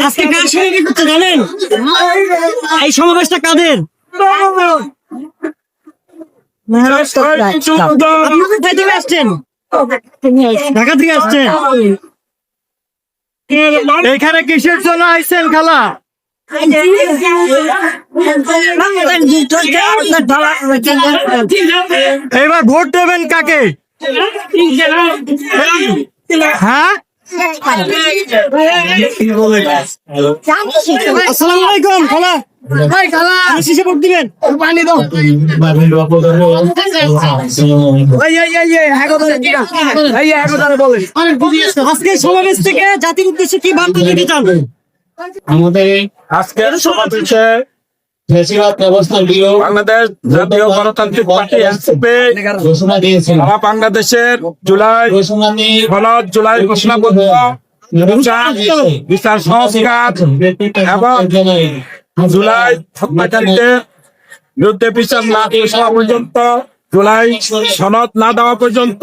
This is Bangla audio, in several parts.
আজকে কি করতে জানেন এই সমাবেশটা কাদের আসছেন ঢাকা থেকে আসছেন এখানে কিসের জন্য আইছেন খালা? এবার ভোট দেবেন কাকে? হ্যাঁ? আসসালামু আলাইকুম খালা। ভাই খালা শিশে ভোট দিবেন। পানি দাও এই এই এই এই হ্যাঁ হ্যাঁ আজকে সমাবেশ থেকে জাতির উদ্দেশ্যে কি বার্তা দিতে চান? আমাদের আজকের সমাবেশে ফেসিবাদ ব্যবস্থা বাংলাদেশ জাতীয় গণতান্ত্রিক পার্টি এনসিপি ঘোষণা দিয়েছিল সারা বাংলাদেশের জুলাই ঘোষণা নিয়ে জুলাই ঘোষণাপত্র বিচার বিচার সংস্কার এবং জুলাই হত্যাকাণ্ডের বিরুদ্ধে বিচার না পর্যন্ত জুলাই সনদ না দেওয়া পর্যন্ত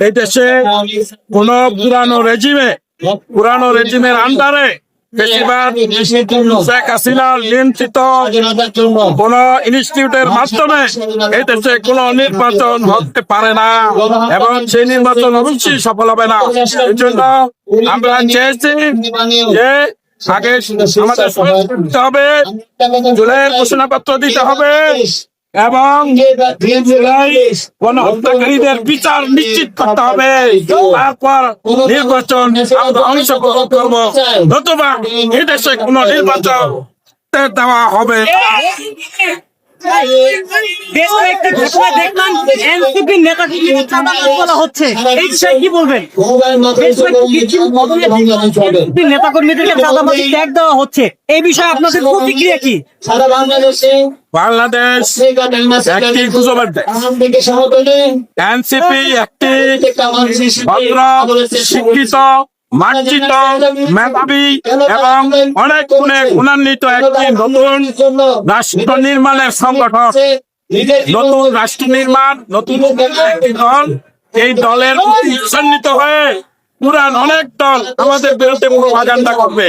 এই দেশে কোন পুরানো রেজিমে পুরানো রেজিমের আন্ডারে বেশিরভাগ শেখ হাসিনার নির্বাচন হতে পারে না এবং সেই নির্বাচন সফল হবে না। আমরা চেয়েছি যে আমাদের হবে জুলাইয়ের ঘোষণাপত্র দিতে হবে এবং কোন হত্যাকারীদের বিচার নিশ্চিত করতে হবে তারপর নির্বাচন অংশগ্রহণ করব নতুবা এদেশে কোন নির্বাচন দেওয়া হবে। বেশ কয়েকটি ঘটনা দেখলাম এনসিপি নেতা বলা হচ্ছে? এই বিষয়ে কি বলবেন? বেশ কয়েকটি নেতা কর্মীদেরকে চাঁদাবাজি ট্যাগ দেওয়া হচ্ছে। এই বিষয়ে আপনাদের প্রতিক্রিয়া কি? সারা বাংলাদেশে বাংলাদেশ একটি গুজবের দেশ থেকে সমতলে এনসিপি একটি ভদ্র শিক্ষিত মার্জিত মেধাবী এবং অনেক গুণে গুণান্বিত একটি নতুন রাষ্ট্র নির্মাণের সংগঠন নতুন রাষ্ট্র নির্মাণ নতুন একটি দল এই দলের উৎসান্বিত হয়ে পুরান অনেক দল আমাদের বিরুদ্ধে প্রভাগান্ডা করবে।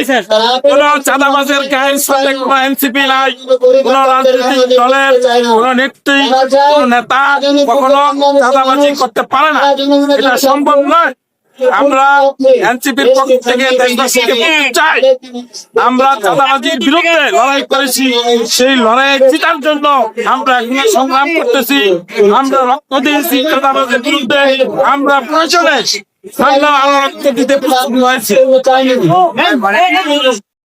কোন চাঁদাবাজের গায়ের সাথে কোন এনসিপি নাই কোন রাজনৈতিক দলের কোন নেত্রী কোন নেতা কখনো চাঁদাবাজি করতে পারে না। এটা সম্ভব নয়। আমরা এনসিপির পক্ষ থেকে দেশবাসীকে বলতে চাই আমরা চাঁদাবাজির বিরুদ্ধে লড়াই করেছি সেই লড়াই জেতার জন্য আমরা এখানে সংগ্রাম করতেছি আমরা রক্ত দিয়েছি চাঁদাবাজির বিরুদ্ধে আমরা প্রয়োজনে সামনে আরও রক্ত দিতে প্রস্তুত হয়েছি।